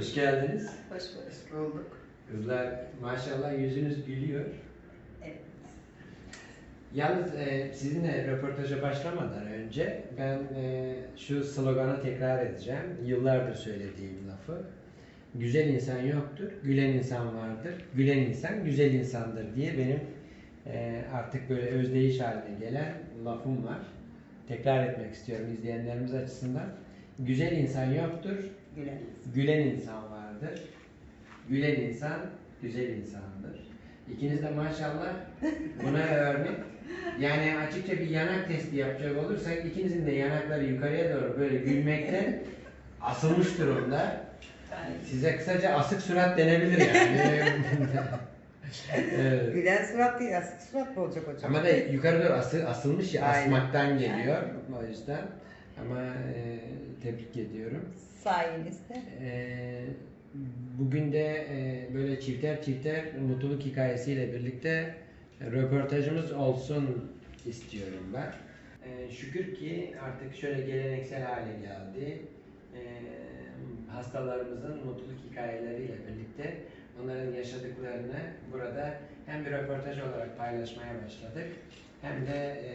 Hoş geldiniz. Hoş bulduk. Kızlar maşallah yüzünüz gülüyor. Evet. Yalnız e, sizinle röportaja başlamadan önce ben e, şu sloganı tekrar edeceğim. Yıllardır söylediğim lafı. Güzel insan yoktur, gülen insan vardır. Gülen insan güzel insandır diye benim e, artık böyle özdeyiş haline gelen lafım var. Tekrar etmek istiyorum izleyenlerimiz açısından. Güzel insan yoktur, Gülen. Gülen insan vardır. Gülen insan güzel insandır. İkiniz de maşallah buna örnek. Yani açıkça bir yanak testi yapacak olursak ikinizin de yanakları yukarıya doğru böyle gülmekten asılmış durumda. Size kısaca asık surat denebilir yani. Evet. Gülen surat değil, asık surat mı olacak hocam? Ama da yukarı doğru asıl, asılmış ya Aynen. asmaktan geliyor o yüzden. Ama e, tebrik ediyorum. Sayenizde. Ee, bugün de e, böyle çifter çifter mutluluk hikayesiyle birlikte röportajımız olsun istiyorum ben. Ee, şükür ki artık şöyle geleneksel hale geldi. Ee, hastalarımızın mutluluk hikayeleriyle birlikte onların yaşadıklarını burada hem bir röportaj olarak paylaşmaya başladık hem de e,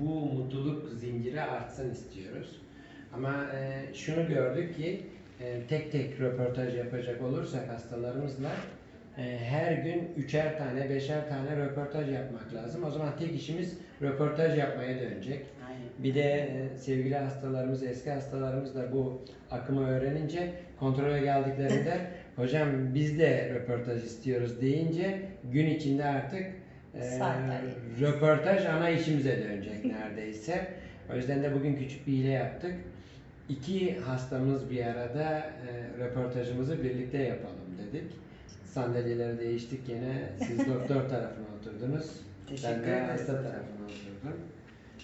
bu mutluluk zinciri artsın istiyoruz. Ama e, şunu gördük ki e, tek tek röportaj yapacak olursak hastalarımızla e, her gün üçer tane, beşer tane röportaj yapmak lazım. O zaman tek işimiz röportaj yapmaya dönecek. Aynen. Bir de e, sevgili hastalarımız, eski hastalarımız da bu akımı öğrenince kontrole geldiklerinde hocam biz de röportaj istiyoruz deyince gün içinde artık e, röportaj ana işimize dönecek neredeyse. O yüzden de bugün küçük bir hile yaptık. İki hastamız bir arada e, röportajımızı birlikte yapalım dedik. Sandalyeleri değiştik yine. Siz doktor tarafına oturdunuz. Teşekkür Ben de hasta tarafına oturdum.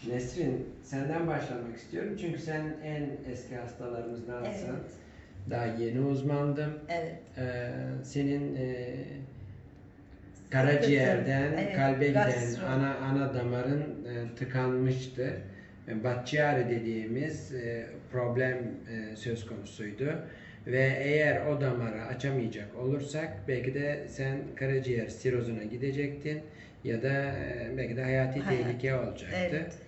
Nesrin senden başlamak istiyorum çünkü sen en eski hastalarımızdansın. Evet. Daha yeni uzmandım. Evet. Ee, senin e, karaciğerden Evet, kalbe giden gastro. ana ana damarın e, tıkanmıştı. E, Batçiare dediğimiz e, problem e, söz konusuydu. Ve eğer o damarı açamayacak olursak belki de sen karaciğer sirozuna gidecektin ya da e, belki de hayati Hayat. tehlike olacaktı. Evet.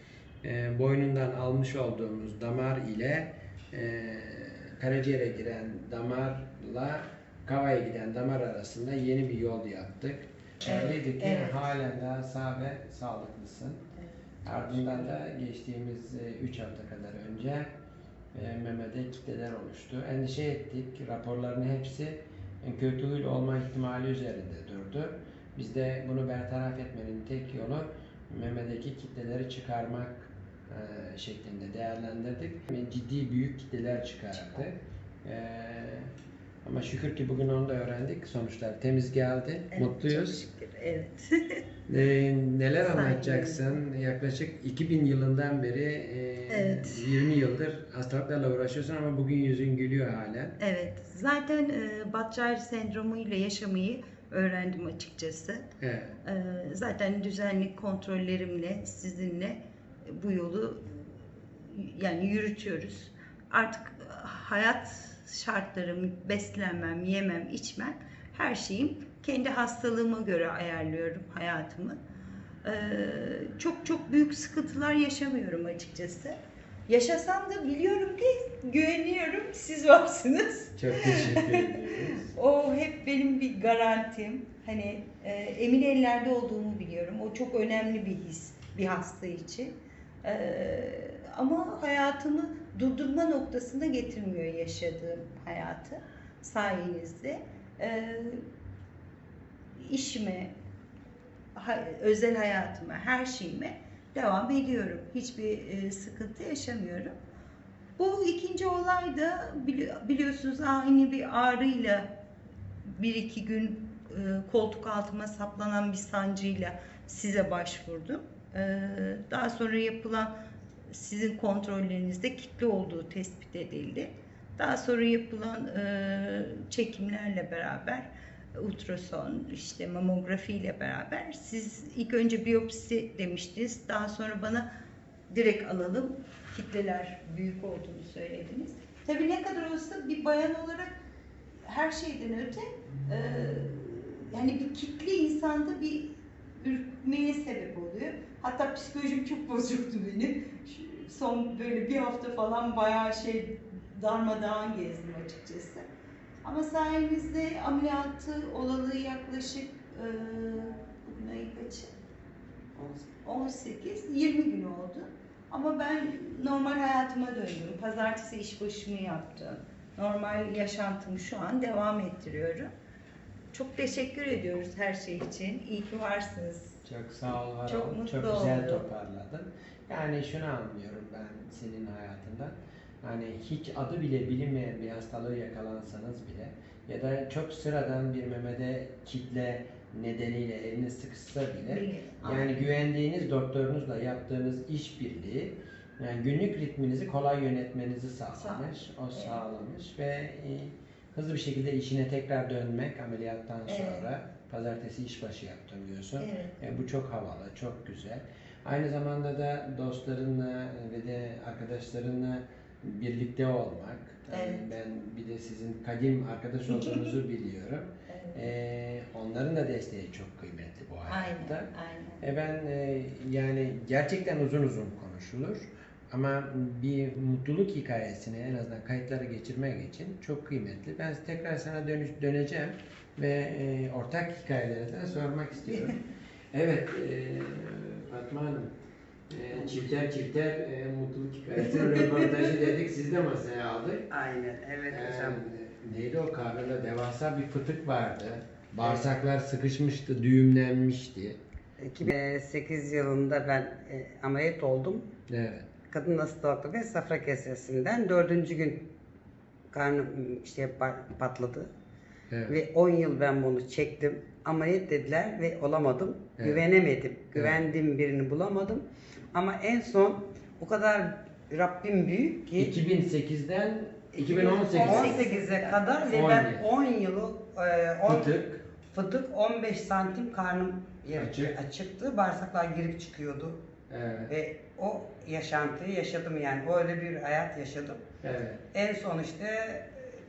E, boynundan almış olduğumuz damar ile e, karaciğere giren damarla kavaya giden damar arasında yeni bir yol yaptık. Şöyleydi ki evet. halen daha sağ ve sağlıklısın. Ardından da geçtiğimiz 3 hafta kadar önce e, memede kitleler oluştu. Endişe ettik. Raporların hepsi e, kötü huylu olma ihtimali üzerinde durdu. Biz de bunu bertaraf etmenin tek yolu memedeki kitleleri çıkarmak e, şeklinde değerlendirdik. Ciddi büyük kitleler çıkardı. E, ama şükür ki bugün onu da öğrendik. Sonuçlar temiz geldi. Evet, Mutluyuz. çok şükür, Evet. Ee, neler Saygı. anlatacaksın? Yaklaşık 2000 yılından beri e, Evet. 20 yıldır hastalıklarla uğraşıyorsun ama bugün yüzün gülüyor halen. Evet, zaten e, Batçar sendromu ile yaşamayı öğrendim açıkçası. Evet. E, zaten düzenli kontrollerimle sizinle bu yolu yani yürütüyoruz. Artık hayat şartlarım, beslenmem, yemem, içmem her şeyim kendi hastalığıma göre ayarlıyorum hayatımı. E, çok çok büyük sıkıntılar yaşamıyorum açıkçası. Yaşasam da biliyorum ki güveniyorum siz varsınız. Çok teşekkür ediyoruz. O hep benim bir garantim. Hani e, emin ellerde olduğumu biliyorum. O çok önemli bir his bir hasta için. E, ama hayatımı durdurma noktasına getirmiyor yaşadığım hayatı sayenizde. E, işime, ha- özel hayatıma, her şeyime devam ediyorum. Hiçbir e, sıkıntı yaşamıyorum. Bu ikinci olay da bili- biliyorsunuz aynı bir ağrıyla bir iki gün e, koltuk altıma saplanan bir sancıyla size başvurdum. E, daha sonra yapılan sizin kontrollerinizde kitle olduğu tespit edildi. Daha sonra yapılan e, çekimlerle beraber ultrason, işte mamografi ile beraber siz ilk önce biyopsi demiştiniz. Daha sonra bana direkt alalım kitleler büyük olduğunu söylediniz. Tabii ne kadar olsa bir bayan olarak her şeyden öte e, yani bir kitle insanda bir ürkmeye sebep oluyor. Hatta psikolojim çok bozuktu benim. Son böyle bir hafta falan bayağı şey darmadağın gezdim açıkçası. Ama sayenizde ameliyatı olalı yaklaşık e, bugün ayı kaçı? 18, 20 gün oldu. Ama ben normal hayatıma döndüm. Pazartesi işbaşımı yaptım. Normal yaşantımı şu an devam ettiriyorum. Çok teşekkür ediyoruz her şey için. İyi ki varsınız. Çok sağ ol, var Çok mutlu Çok güzel oldum. toparladın. Yani şunu anlıyorum ben senin hayatından. Hani hiç adı bile bilinmeyen bir hastalığı yakalansanız bile ya da çok sıradan bir memede kitle nedeniyle eliniz sıkışsa bile yani güvendiğiniz doktorunuzla yaptığınız işbirliği yani günlük ritminizi kolay yönetmenizi sağlamış, o sağlamış ve e, hızlı bir şekilde işine tekrar dönmek ameliyattan Evet. sonra pazartesi işbaşı yaptım diyorsun. Evet. E, bu çok havalı, çok güzel. Aynı zamanda da dostlarınla ve de arkadaşlarınla birlikte olmak. Evet. Ben bir de sizin kadim arkadaş olduğunuzu biliyorum. Evet. E, onların da desteği çok kıymetli bu hayatta. Aynen, aynen. E ben e, yani gerçekten uzun uzun konuşulur. Ama bir mutluluk hikayesini en azından kayıtlara geçirmek için çok kıymetli. Ben tekrar sana dönüş, döneceğim ve e, ortak hikayeleri de sormak istiyorum. evet, e, Fatma Hanım. E, çifter çifter e, mutluluk hikayesi röportajı dedik. Siz de masaya aldık. Aynen, evet hocam. Ee, neydi o karnında devasa bir fıtık vardı. Bağırsaklar sıkışmıştı, düğümlenmişti. 2008 yılında ben e, ameliyat oldum. Evet. Kadın hastalıklı ve safra kesesinden dördüncü gün karnım işte pa- patladı. Evet. Ve 10 yıl ben bunu çektim. Ameliyat dediler ve olamadım. Evet. Güvenemedim. Güvendiğim birini bulamadım. Ama en son o kadar Rabbim büyük ki 2008'den 2018 18'e kadar ve 10 ben yıl. 10 yılı e, 10 fıtık. fıtık 15 santim karnım yarı- Açık. açıktı. Bağırsaklar girip çıkıyordu. Evet. Ve o yaşantıyı yaşadım yani. Öyle bir hayat yaşadım. Evet. En son işte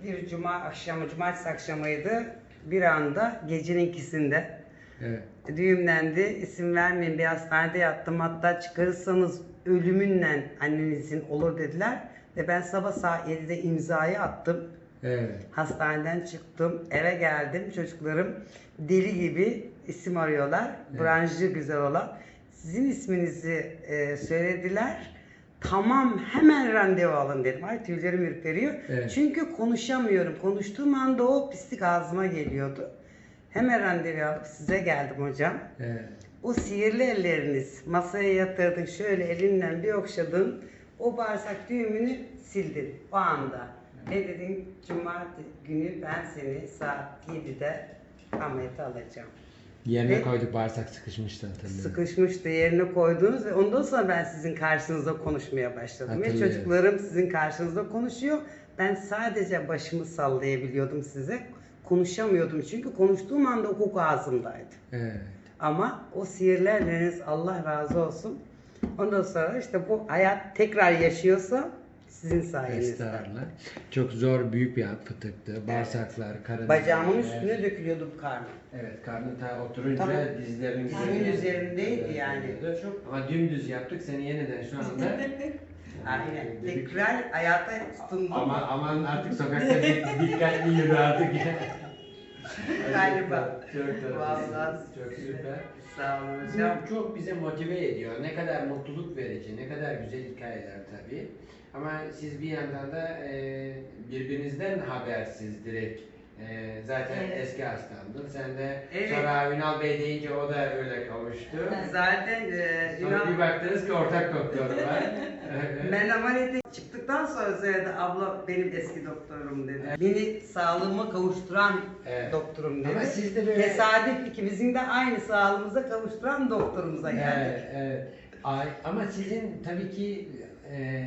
bir cuma akşamı, cumartesi akşamıydı. Bir anda gecenin ikisinde Evet. düğümlendi. İsim vermeyin bir hastanede yattım. Hatta çıkarırsanız ölümünle annenizin olur dediler. Ve ben sabah saat 7'de imzayı attım. Evet. Hastaneden çıktım, eve geldim. Çocuklarım deli gibi isim arıyorlar. Evet. Branşı güzel olan. Sizin isminizi e, söylediler. Tamam hemen randevu alın dedim. Ay tüylerim ürperiyor. Evet. Çünkü konuşamıyorum. Konuştuğum anda o pislik ağzıma geliyordu. Hemen randevu alıp size geldim hocam. Evet. O sihirli elleriniz masaya yatırdın şöyle elinden bir okşadın. O bağırsak düğümünü sildin o anda. Ne dedin? Cumartesi günü ben seni saat 7'de ameliyata alacağım. Yerine Ve- koyduk bağırsak sıkışmıştı hatırlıyorum. Sıkışmıştı yerine koydunuz ve ondan sonra ben sizin karşınızda konuşmaya başladım. Ve çocuklarım sizin karşınızda konuşuyor. Ben sadece başımı sallayabiliyordum size. Konuşamıyordum çünkü konuştuğum anda koku ağzımdaydı. Evet. Ama o sihirli elleriniz Allah razı olsun. Ondan sonra işte bu hayat tekrar yaşıyorsa sizin sayenizde. Estağfurullah. Çok zor büyük bir fıtıktı. Bağırsaklar, karın. Bacağımın üstüne dökülüyordu bu karnım. Evet, karnı ta oturunca Tabii. dizlerin Dizimin üzerindeydi yani. evet. Ama dümdüz yaptık seni yeniden şu anda. Aynen. Dedik- Tekrar hayata tutundum. Ama aman artık sokakta dik- dikkatli yürü artık. Galiba. Çok. Vallahi Çok süper. Sağ olun Bu hocam. çok bize motive ediyor. Ne kadar mutluluk verici, ne kadar güzel hikayeler tabii. Ama siz bir yandan da e, birbirinizden habersiz direkt. E, zaten Evet. eski hastandın. Sen de Evet. sonra Ünal Bey deyince o da öyle kavuştu. Zaten e, Sonra bir Yunan, baktınız ki ortak doktor var. ben ameliyata çıktıktan sonra söyledi abla benim eski doktorum dedi. Beni sağlığıma kavuşturan Evet. doktorum dedi. Ama siz de böyle... Tesadüf ikimizin de aynı sağlığımıza kavuşturan doktorumuza geldik. Evet, evet. Ay, ama sizin tabii ki e,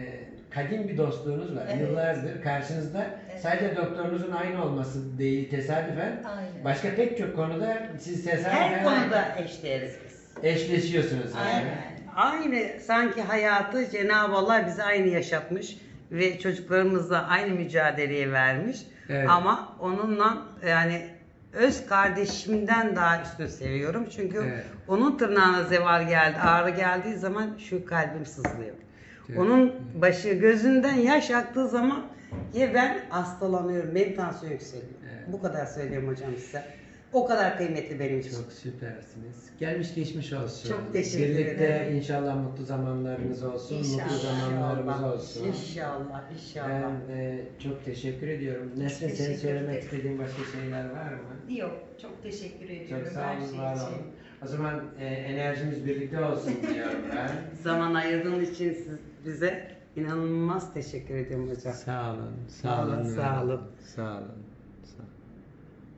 kadim bir dostluğunuz var. Evet. Yıllardır karşınızda Evet. sadece doktorunuzun aynı olması değil tesadüfen. Aynen. Başka pek çok konuda siz tesadüfen Her konuda eşdeğeriz biz. eşleşiyorsunuz. yani. Aynen. Aynı sanki hayatı Cenab-ı Allah bize aynı yaşatmış ve çocuklarımızla aynı mücadeleyi vermiş. Evet. Ama onunla yani öz kardeşimden daha üstün seviyorum. Çünkü Evet. onun tırnağına zeval geldi, ağrı geldiği zaman şu kalbim sızlıyor. Evet. Onun başı gözünden yaş aktığı zaman ya ben hastalanıyorum, benim tansiyon yükseliyor. Evet. Bu kadar söyleyeyim hocam size. O kadar kıymetli benim için. Çok süpersiniz. Gelmiş geçmiş olsun. Çok teşekkür Birlikte ederim. inşallah mutlu zamanlarınız olsun. Mutlu İnşallah. zamanlarımız olsun. İnşallah, inşallah. Ben e, çok teşekkür ediyorum. Nesrin senin söylemek istediğin başka şeyler var mı? Yok, çok teşekkür ediyorum Çok sağ her olun, şey var için. olun. O zaman e, enerjimiz birlikte olsun diyorum ben. Zaman ayırdığın için siz bize inanılmaz teşekkür ediyorum hocam. Sağ olun, Sağ olun, sağ olun. Sağ olun.